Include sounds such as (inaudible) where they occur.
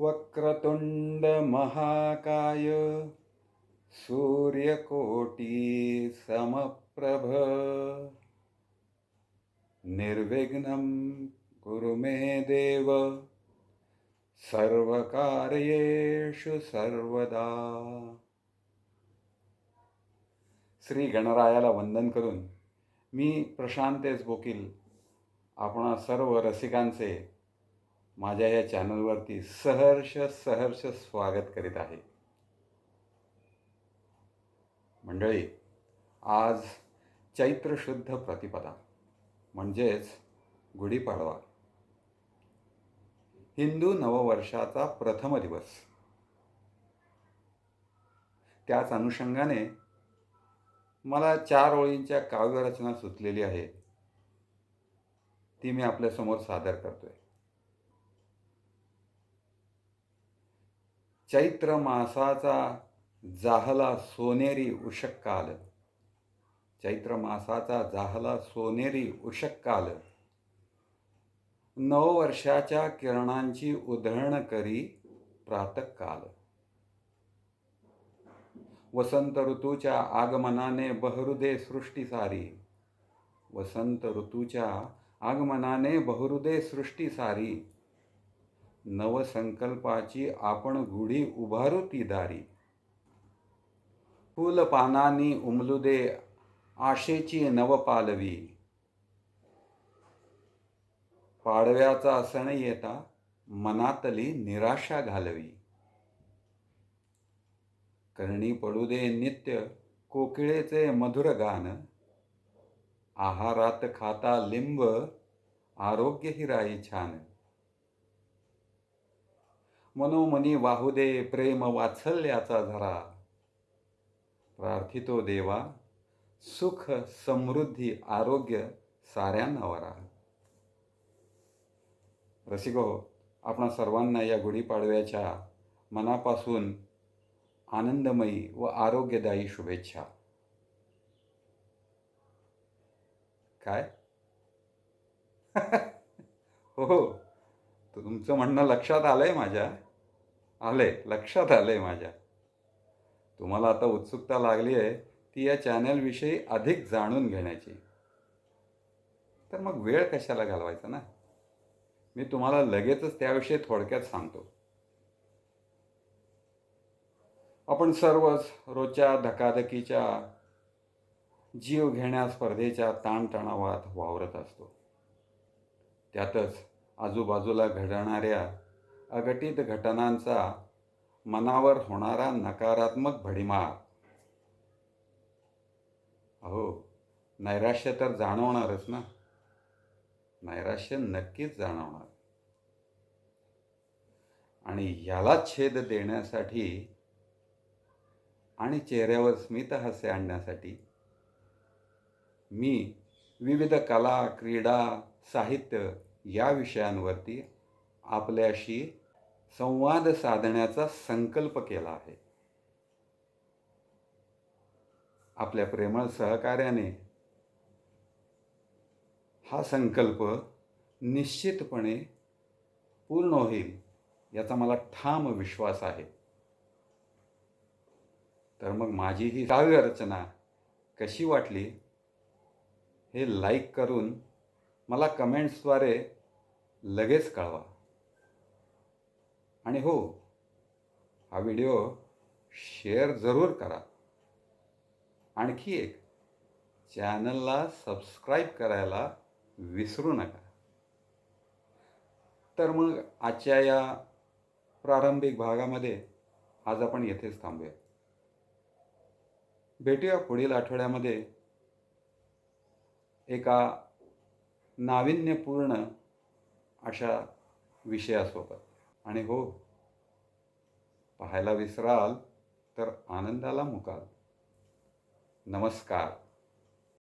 वक्रतुंड महाकाय सूर्यकोटी समप्रभ। निर्विघ्नं कुरु मे देव सर्वकार्येषु सर्वदा। श्री गणरायाला वंदन करून मी प्रशांतेश बोकील. आपणा सर्व रसिकांचे माझ्या या चॅनलवरती सहर्ष सहर्ष स्वागत करीत आहे. मंडळी आज चैत्र शुद्ध प्रतिपदा म्हणजेच गुढीपाडवा. हिंदू नववर्षाचा प्रथम दिवस. त्याच अनुषंगाने मला चार ओळींच्या काव्यरचना सुचलेली आहे ती मी आपल्यासमोर सादर करतोय. चैत्र मासाचा जाहला सोनेरी उषक्काल चैत्र मासाचा जाहला सोनेरी उषक्काल नववर्षाच्या किरणांची उधळण करी प्रातकाल वसंत ऋतूच्या आगमनाने बहरुदे सृष्टी सारी. वसंत ऋतूच्या आगमनाने बहरुदे सृष्टी सारी. नवसंकल्पाची आपण गुढी उभारू ती दारी. फुल पानांनी दे आशेची नवपालवी पाडव्याचा सण येता मनातली निराशा घालवी. करणी पडू दे नित्य कोकिळेचे मधुर गान. आहारात खाता लिंब आरोग्यही राही छान. मनोमनी वाहू दे प्रेम वात्सल्याचा झरा. प्रार्थितो देवा सुख समृद्धी आरोग्य साऱ्यांना वरा. रसिको आपणा सर्वांना या गुढीपाडव्याच्या मनापासून आनंदमयी व आरोग्यदायी शुभेच्छा. काय? (laughs) हो, हो. तुमचं म्हणणं लक्षात आलंय माझ्या. आले लक्षात आलंय माझ्या. तुम्हाला आता उत्सुकता लागली आहे ती या चॅनलविषयी अधिक जाणून घेण्याची. तर मग वेळ कशाला घालवायचा ना? मी तुम्हाला लगेचच त्याविषयी थोडक्यात सांगतो. आपण सर्वच रोजच्या धकाधकीच्या जीव घेण्या स्पर्धेच्या ताणतणावात वावरत असतो. त्यातच आजूबाजूला घडणाऱ्या अघटित घटनांचा मनावर होणारा नकारात्मक भडीमार. अहो नैराश्य तर जाणवणारच ना. नैराश्य नक्कीच जाणवणार. आणि याला छेद देण्यासाठी आणि चेहऱ्यावर स्मित हास्य आणण्यासाठी मी विविध कला क्रीडा साहित्य या विषयांवरती आपल्याशी संवाद साधण्याचा संकल्प केला आहे. आपल्या प्रेमळ सहकार्याने हा संकल्प निश्चितपणे पूर्ण होईल याचा मला ठाम विश्वास आहे. तर मग माझी ही काव्य रचना कशी वाटली हे लाईक करून मला कमेंट्सद्वारे लगेच कळवा. आणि हो हा व्हिडिओ शेअर जरूर करा. आणखी एक चॅनलला सबस्क्राईब करायला विसरू नका. तर मग आजच्या या प्रारंभिक भागामध्ये आज आपण येथेच थांबूया. भेटूया पुढील आठवड्यामध्ये एका नाविन्यपूर्ण अशा विषयासोबत. आणि हो पाहायला विसराल तर आनंदाला मुकाल. नमस्कार.